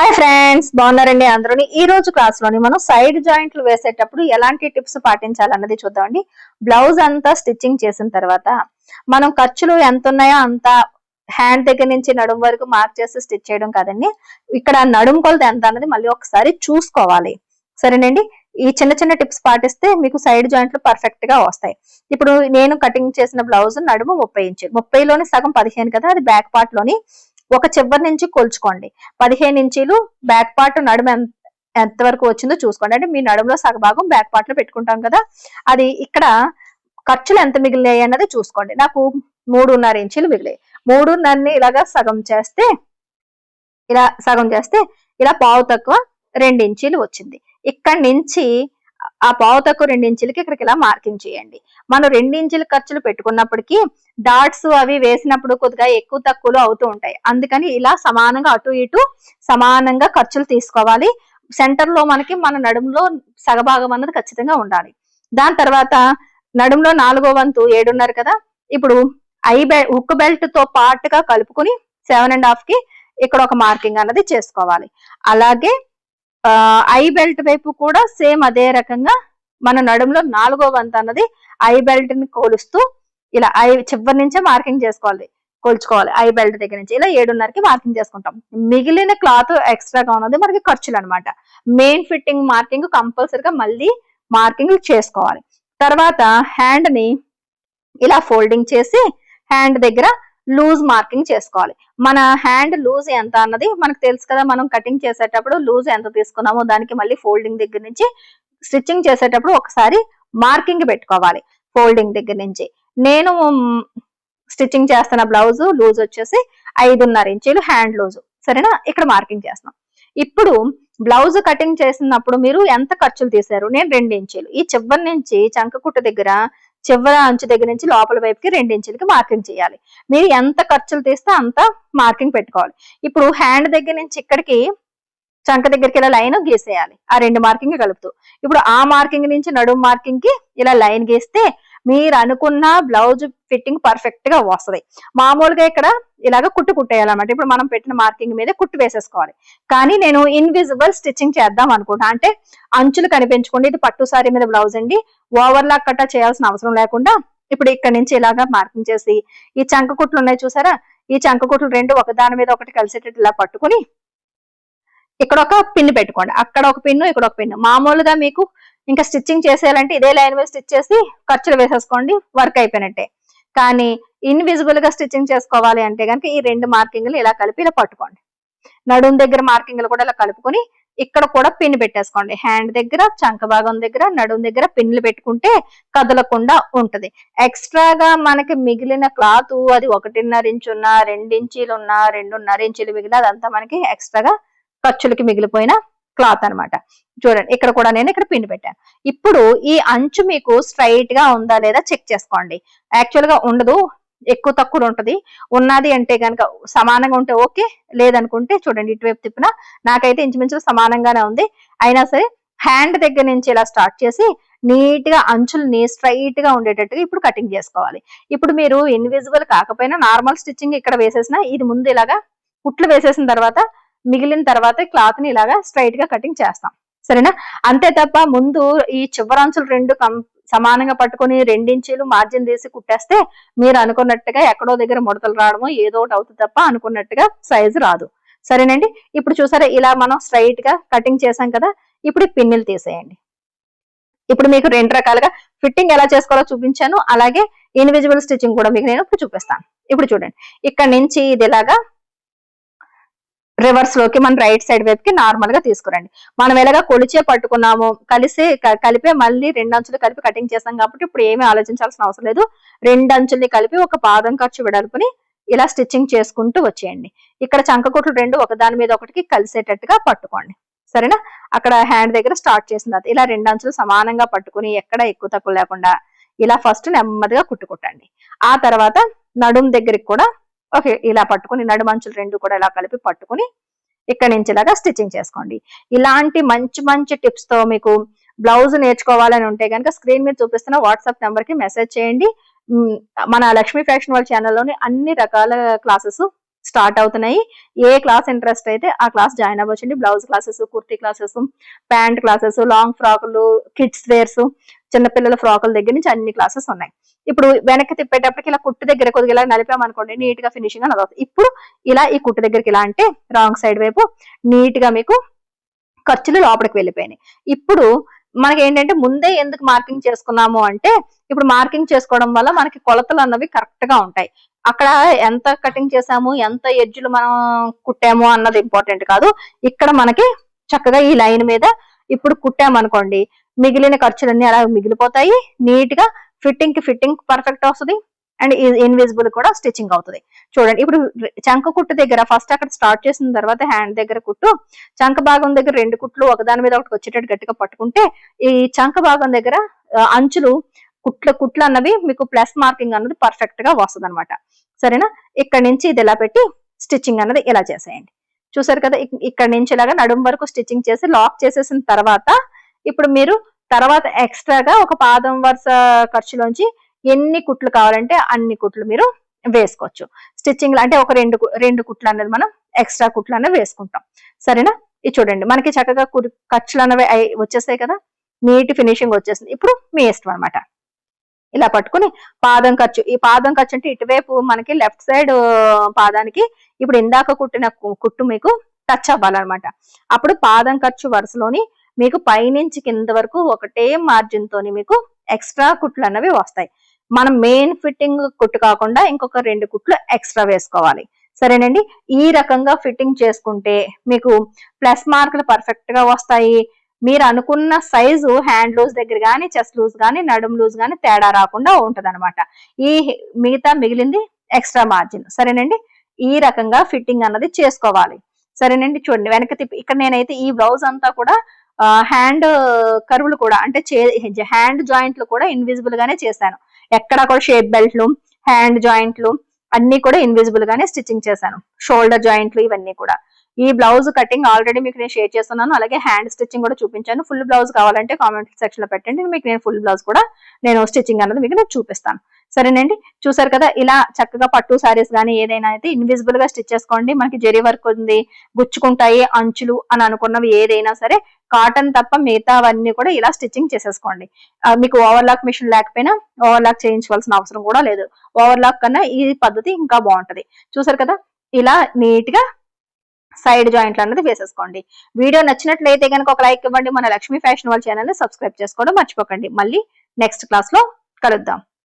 Hi friends బాగున్నారండి అందరూ ఈ రోజు క్లాస్లోని మనం సైడ్ జాయింట్లు వేసేటప్పుడు ఎలాంటి టిప్స్ పాటించాలన్నది చూద్దామండి. బ్లౌజ్ అంతా స్టిచ్చింగ్ చేసిన తర్వాత మనం ఖర్చులు ఎంత ఉన్నాయో అంత హ్యాండ్ దగ్గర నుంచి నడుము వరకు మార్క్ చేసి స్టిచ్ చేయడం కాదండి. ఇక్కడ నడుం కొలత ఎంత అన్నది మళ్ళీ ఒకసారి చూసుకోవాలి. సరేనండి? ఈ చిన్న చిన్న టిప్స్ పాటిస్తే మీకు సైడ్ జాయింట్లు పర్ఫెక్ట్గా వస్తాయి. ఇప్పుడు నేను కటింగ్ చేసిన బ్లౌజ్ నడుము ముప్పై ఇంచు. ముప్పైలోని సగం పదిహేను కదా అది బ్యాక్ పార్ట్లోని ఒక చివరి నుంచి కొలుచుకోండి. పదిహేను ఇంచీలు బ్యాక్ పార్ట్ నడుము ఎంత వరకు వచ్చిందో చూసుకోండి. అంటే మీ నడుములో సగభాగం బ్యాక్ పార్ట్లో పెట్టుకుంటాం కదా. అది ఇక్కడ ఖర్చులు ఎంత మిగిలినాయి అన్నది చూసుకోండి. నాకు మూడున్నర ఇంచీలు మిగిలాయి. మూడున్నరని ఇలాగా సగం చేస్తే ఇలా సగం చేస్తే ఇలా పావు తక్కువ రెండు ఇంచీలు వచ్చింది. ఇక్కడి నుంచి ఆ పావు రెండించులకి రెండు ఇంచులకి ఇక్కడికి ఇలా మార్కింగ్ చేయండి. మనం రెండించుల ఖర్చులు పెట్టుకున్నప్పటికీ డాట్స్ అవి వేసినప్పుడు కొద్దిగా ఎక్కువ తక్కువలు అవుతూ ఉంటాయి. అందుకని ఇలా సమానంగా అటు ఇటు సమానంగా ఖర్చులు తీసుకోవాలి. సెంటర్లో మనకి మన నడుములో సగభాగం అన్నది ఖచ్చితంగా ఉండాలి. దాని తర్వాత నడుములో నాలుగో వంతు ఏడున్నారు కదా? ఇప్పుడు ఐ బెల్ట్ హుక్ బెల్ట్తో పాటుగా కలుపుకుని సెవెన్ అండ్ హాఫ్కి ఇక్కడ ఒక మార్కింగ్ అన్నది చేసుకోవాలి. అలాగే ఐ బెల్ట్ వైపు కూడా సేమ్ అదే రకంగా మన నడుములో నాలుగో వంతు అన్నది ఐ బెల్ట్ని కోలుస్తూ ఇలా ఐ చివరి నుంచే మార్కింగ్ చేసుకోవాలి కొలుచుకోవాలి ఐ బెల్ట్ దగ్గర నుంచి. ఇలా ఏడున్నరకి మార్కింగ్ చేసుకుంటాం. మిగిలిన క్లాత్ ఎక్స్ట్రాగా ఉన్నది మనకి ఖర్చులు అనమాట మెయిన్ ఫిట్టింగ్ మార్కింగ్ కంపల్సరిగా మళ్ళీ మార్కింగ్ చేసుకోవాలి. తర్వాత హ్యాండ్ని ఇలా ఫోల్డింగ్ చేసి హ్యాండ్ దగ్గర లూజ్ మార్కింగ్ చేసుకోవాలి. మన హ్యాండ్ లూజ్ ఎంత అన్నది మనకు తెలుసు కదా మనం కటింగ్ చేసేటప్పుడు లూజ్ ఎంత తీసుకున్నామో దానికి మళ్ళీ ఫోల్డింగ్ దగ్గర నుంచి స్టిచ్చింగ్ చేసేటప్పుడు ఒకసారి మార్కింగ్ పెట్టుకోవాలి ఫోల్డింగ్ దగ్గర నుంచి. నేను స్టిచ్చింగ్ చేస్తున్న బ్లౌజ్ లూజ్ వచ్చేసి ఐదున్నర ఇంచీలు హ్యాండ్ లూజ్. సరేనా? ఇక్కడ మార్కింగ్ చేస్తున్నాం. ఇప్పుడు బ్లౌజ్ కటింగ్ చేసినప్పుడు మీరు ఎంత ఖర్చులు తీశారు? నేను రెండు ఇంచీలు. ఈ చివరి నుంచి చంకకుట్టు దగ్గర చివరి అంచు దగ్గర నుంచి లోపల వైపుకి రెండించులకి మార్కింగ్ చేయాలి. మీరు ఎంత ఖర్చులు తీస్తే అంత మార్కింగ్ పెట్టుకోవాలి. ఇప్పుడు హ్యాండ్ దగ్గర నుంచి ఇక్కడికి చంక దగ్గరికి ఇలా లైన్ గీసేయాలి. ఆ రెండు మార్కింగ్ కలుపుతూ. ఇప్పుడు ఆ మార్కింగ్ నుంచి నడుము మార్కింగ్కి ఇలా లైన్ గీస్తే మీరు అనుకున్న బ్లౌజ్ ఫిట్టింగ్ పర్ఫెక్ట్గా వస్తుంది. మామూలుగా ఇక్కడ ఇలాగ కుట్టు కుట్టేయాలన్నమాట. ఇప్పుడు మనం పెట్టిన మార్కింగ్ మీద కుట్టు వేసేసుకోవాలి. కానీ నేను ఇన్విజిబుల్ స్టిచ్చింగ్ చేద్దాం అనుకుంటా అంటే అంచులు కనిపించుకోండి ఇది పట్టు సారీ మీద బ్లౌజ్ అండి. ఓవర్లాక్ కట్టా చేయాల్సిన అవసరం లేకుండా ఇప్పుడు ఇక్కడ నుంచి ఇలాగా మార్కింగ్ చేసి ఈ చంక కుట్లు ఉన్నాయి చూసారా? ఈ చంక కుట్లు రెండు ఒకదాని మీద ఒకటి కలిసేటట్టు ఇలా పట్టుకుని ఇక్కడ ఒక పిన్ పెట్టుకోండి. అక్కడ ఒక పిన్ను ఇక్కడ ఒక పిన్ను. మామూలుగా మీకు ఇంకా స్టిచ్చింగ్ చేసేయాలంటే ఇదే లైన్ మీద స్టిచ్ చేసి ఖర్చులు వేసేసుకోండి వర్క్ అయిపోయినట్టే. కానీ ఇన్విజిబుల్గా స్టిచ్చింగ్ చేసుకోవాలి అంటే కనుక ఈ రెండు మార్కింగ్లు ఇలా కలిపి ఇలా పట్టుకోండి. నడుం దగ్గర మార్కింగ్లు కూడా ఇలా కలుపుకొని ఇక్కడ కూడా పిన్ పెట్టేసుకోండి. హ్యాండ్ దగ్గర చంక భాగం దగ్గర నడుం దగ్గర పిన్లు పెట్టుకుంటే కదలకుండా ఉంటది. ఎక్స్ట్రాగా మనకి మిగిలిన క్లాత్ అది ఒకటిన్నర ఇంచున్న ఉన్నా రెండించీలు ఉన్న రెండున్నర ఇంచులు మిగిలిన అదంతా మనకి ఎక్స్ట్రాగా ఖర్చులకి మిగిలిపోయిన క్లాత్ అన్నమాట. చూడండి ఇక్కడ కూడా నేను ఇక్కడ పిన్ పెట్టాను ఇప్పుడు ఈ అంచు మీకు స్ట్రైట్గా ఉందా లేదా చెక్ చేసుకోండి. యాక్చువల్గా ఉండదు ఎక్కువ తక్కువ ఉంటది. ఉన్నది అంటే కనుక సమానంగా ఉంటే ఓకే లేదనుకుంటే చూడండి ఇటువైపు తిప్పిన నాకైతే ఇంచుమించు సమానంగానే ఉంది. అయినా సరే హ్యాండ్ దగ్గర నుంచి ఇలా స్టార్ట్ చేసి నీట్గా అంచుల్ని స్ట్రైట్గా ఉండేటట్టుగా ఇప్పుడు కటింగ్ చేసుకోవాలి. ఇప్పుడు మీరు ఇన్విజిబుల్ కాకపోయినా నార్మల్ స్టిచ్చింగ్ ఇక్కడ వేసేసిన ఇది ముందు ఇలాగా కుట్లు వేసేసిన తర్వాత మిగిలిన తర్వాత క్లాత్ని ఇలాగా స్ట్రైట్గా కటింగ్ చేస్తాం. సరేనా? అంతే తప్ప ముందు ఈ చివరంచులు రెండు కం సమానంగా పట్టుకొని రెండించీలు మార్జిన్ తీసి కుట్టేస్తే మీరు అనుకున్నట్టుగా ఎక్కడో దగ్గర ముడతలు రావడము ఏదో ఒకటి అవుతుంది తప్ప అనుకున్నట్టుగా సైజు రాదు. సరేనండి? ఇప్పుడు చూసారా ఇలా మనం స్ట్రైట్గా కటింగ్ చేసాం కదా ఇప్పుడు పిన్నులు తీసేయండి. ఇప్పుడు మీకు రెండు రకాలుగా ఫిట్టింగ్ ఎలా చేసుకోవాలో చూపించాను అలాగే ఇన్విజిబుల్ స్టిచ్చింగ్ కూడా మీకు నేను ఇప్పుడు చూపిస్తాను. ఇప్పుడు చూడండి ఇక్కడ నుంచి ఇది ఇలాగా రివర్స్లోకి మనం రైట్ సైడ్ వైపుకి నార్మల్గా తీసుకురండి. మనం ఎలాగా కొలిచే పట్టుకున్నాము కలిసి కలిపే మళ్ళీ రెండు అంచులు కలిపి కటింగ్ చేస్తాం కాబట్టి ఇప్పుడు ఏమీ ఆలోచించాల్సిన అవసరం లేదు. రెండు అంచుల్ని కలిపి ఒక పాదం ఖర్చు వెడల్పుని ఇలా స్టిచ్చింగ్ చేసుకుంటూ వచ్చేయండి. ఇక్కడ చంకకుట్లు రెండు ఒకదాని మీద ఒకటికి కలిసేటట్టుగా పట్టుకోండి. సరేనా? అక్కడ హ్యాండ్ దగ్గర స్టార్ట్ చేసిన తర్వాత ఇలా రెండు అంచులు సమానంగా పట్టుకుని ఎక్కడ ఎక్కువ తక్కువ లేకుండా ఇలా ఫస్ట్ నెమ్మదిగా కుట్టుకుట్టండి ఆ తర్వాత నడుం దగ్గరికి కూడా ఓకే ఇలా పట్టుకుని నడుమంచులు రెండు కూడా ఇలా కలిపి పట్టుకుని ఇక్కడ నుంచి ఇలాగా స్టిచ్చింగ్ చేసుకోండి. ఇలాంటి మంచి మంచి టిప్స్తో మీకు బ్లౌజ్ నేర్చుకోవాలని ఉంటే కనుక స్క్రీన్ మీద చూపిస్తున్న వాట్సాప్ నెంబర్కి మెసేజ్ చేయండి. మన లక్ష్మీ ఫ్యాషన్ వాళ్ళ ఛానల్లోని అన్ని రకాల క్లాసెస్ స్టార్ట్ అవుతున్నాయి. ఏ క్లాస్ ఇంట్రెస్ట్ అయితే ఆ class join అవ్వచ్చండి blouse classes kurti classes pant classes long ఫ్రాకులు kids wears చిన్నపిల్లల ఫ్రాకుల దగ్గర నుంచి అన్ని క్లాసెస్ ఉన్నాయి. ఇప్పుడు వెనక్కి తిప్పేటప్పటికి ఇలా కుట్టు దగ్గర కొద్దిగా ఇలా నలిపామనుకోండి నీట్గా ఫినిషింగ్ అని ఇప్పుడు ఇలా ఈ కుట్టు దగ్గరికి ఇలా అంటే రాంగ్ సైడ్ వైపు నీట్గా మీకు ఖర్చులు లోపలికి వెళ్ళిపోయినాయి. ఇప్పుడు మనకి ఏంటంటే ముందే ఎందుకు మార్కింగ్ చేసుకున్నాము అంటే ఇప్పుడు మార్కింగ్ చేసుకోవడం వల్ల మనకి కొలతలు అన్నవి కరెక్ట్గా ఉంటాయి. అక్కడ ఎంత కటింగ్ చేసాము ఎంత ఎడ్జులు మనం కుట్టాము అన్నది ఇంపార్టెంట్ కాదు. ఇక్కడ మనకి చక్కగా ఈ లైన్ మీద ఇప్పుడు కుట్టామనుకోండి మిగిలిన ఖర్చులన్నీ అలా మిగిలిపోతాయి. నీట్గా ఫిట్టింగ్కి ఫిట్టింగ్ పర్ఫెక్ట్ వస్తుంది. అండ్ ఇన్విజిబుల్ కూడా స్టిచ్చింగ్ అవుతుంది. చూడండి ఇప్పుడు చంక కుట్టు దగ్గర ఫస్ట్ అక్కడ స్టార్ట్ చేసిన తర్వాత హ్యాండ్ దగ్గర కుట్టు. చంక భాగం దగ్గర రెండు కుట్లు ఒకదాని మీద ఒకటి వచ్చేటట్టు గట్టిగా పట్టుకుంటే ఈ చంక భాగం దగ్గర అంచులు కుట్ల కుట్లు అన్నవి మీకు ప్లస్ మార్కింగ్ అన్నది పర్ఫెక్ట్గా వస్తుంది అనమాట సరేనా? ఇక్కడ నుంచి ఇది ఇలా పెట్టి స్టిచ్చింగ్ అన్నది ఇలా చేసేయండి. చూసారు కదా ఇక్కడ నుంచి ఇలాగా నడుము వరకు స్టిచ్చింగ్ చేసి లాక్ చేసేసిన తర్వాత ఇప్పుడు మీరు తర్వాత ఎక్స్ట్రాగా ఒక పాదం వరుస ఖర్చులోంచి ఎన్ని కుట్లు కావాలంటే అన్ని కుట్లు మీరు వేసుకోవచ్చు. స్టిచ్చింగ్ అంటే ఒక రెండు కు- రెండు కుట్లు అనేది మనం ఎక్స్ట్రా కుట్లు అనేవి వేసుకుంటాం. సరేనా? ఇది చూడండి. మనకి చక్కగా ఖర్చులు అనేవి వచ్చేస్తాయి కదా? నీట్ ఫినిషింగ్ వచ్చేసింది ఇప్పుడు మీ ఇష్టం అనమాట ఇలా పట్టుకుని పాదం ఖర్చు ఈ పాదం ఖర్చు అంటే ఇటువైపు మనకి లెఫ్ట్ సైడ్ పాదానికి ఇప్పుడు ఇందాక కుట్టిన కుట్టు మీకు టచ్ అవ్వాలన్నమాట. అప్పుడు పాదం ఖర్చు వరుసలోని మీకు పైనుంచి కింద వరకు ఒకటే మార్జిన్ తోని మీకు ఎక్స్ట్రా కుట్లు అనేవి వస్తాయి. మనం మెయిన్ ఫిట్టింగ్ కుట్టు కాకుండా ఇంకొక రెండు కుట్లు ఎక్స్ట్రా వేసుకోవాలి. సరేనండి? ఈ రకంగా ఫిట్టింగ్ చేసుకుంటే మీకు ప్లస్ మార్కులు పర్ఫెక్ట్గా వస్తాయి. మీరు అనుకున్న సైజు హ్యాండ్ లూజ్ దగ్గర కానీ చెస్ట్ లూజ్ కానీ నడుం లూజ్ కానీ తేడా రాకుండా ఉంటది ఈ మిగతా మిగిలింది ఎక్స్ట్రా మార్జిన్ సరేనండి? ఈ రకంగా ఫిట్టింగ్ అన్నది చేసుకోవాలి. సరేనండి? చూడండి వెనక తిప్పి ఇక్కడ నేనైతే ఈ బ్లౌజ్ అంతా కూడా హ్యాండ్ కరువులు కూడా అంటే హ్యాండ్ జాయింట్లు కూడా ఇన్విజిబుల్ గానే చేశాను. ఎక్కడ కూడా షేప్ బెల్ట్లు హ్యాండ్ జాయింట్లు అన్ని కూడా ఇన్విజిబుల్ గానే స్టిచ్చింగ్ చేశాను. షోల్డర్ జాయింట్లు ఇవన్నీ కూడా. ఈ బ్లౌజ్ కటింగ్ ఆల్రెడీ మీకు నేను షేర్ చేస్తున్నాను. అలాగే హ్యాండ్ స్టిచ్చింగ్ కూడా చూపించాను. ఫుల్ బ్లౌజ్ కావాలంటే కామెంట్ సెక్షన్లో పెట్టండి. మీకు నేను ఫుల్ బ్లౌజ్ కూడా నేను స్టిచ్చింగ్ అన్నది మీకు నేను చూపిస్తాను. సరేనండి? చూసారు కదా ఇలా చక్కగా పట్టు సారీస్ కానీ ఏదైనా అయితే ఇన్విజిబుల్గా స్టిచ్ చేసుకోండి. మనకి జరీ వర్క్ ఉంది గుచ్చుకుంటాయి అంచులు అని అనుకున్నవి ఏదైనా సరే కాటన్ తప్ప మిగతావన్నీ కూడా ఇలా స్టిచ్చింగ్ చేసేసుకోండి. మీకు ఓవర్లాక్ మిషన్ లేకపోయినా ఓవర్లాక్ చేయించవలసిన అవసరం కూడా లేదు. ఓవర్లాక్ కన్నా ఈ పద్ధతి ఇంకా బాగుంటది. చూసారు కదా ఇలా నీట్గా సైడ్ జాయింట్లు అన్నది వేసేసుకోండి. వీడియో నచ్చినట్లయితే కనుక ఒక లైక్ ఇవ్వండి. మన లక్ష్మీ ఫ్యాషన్ వాళ్ళ ఛానల్ని సబ్స్క్రైబ్ చేసుకోవడం మర్చిపోకండి. మళ్ళీ నెక్స్ట్ క్లాస్లో కలుద్దాం.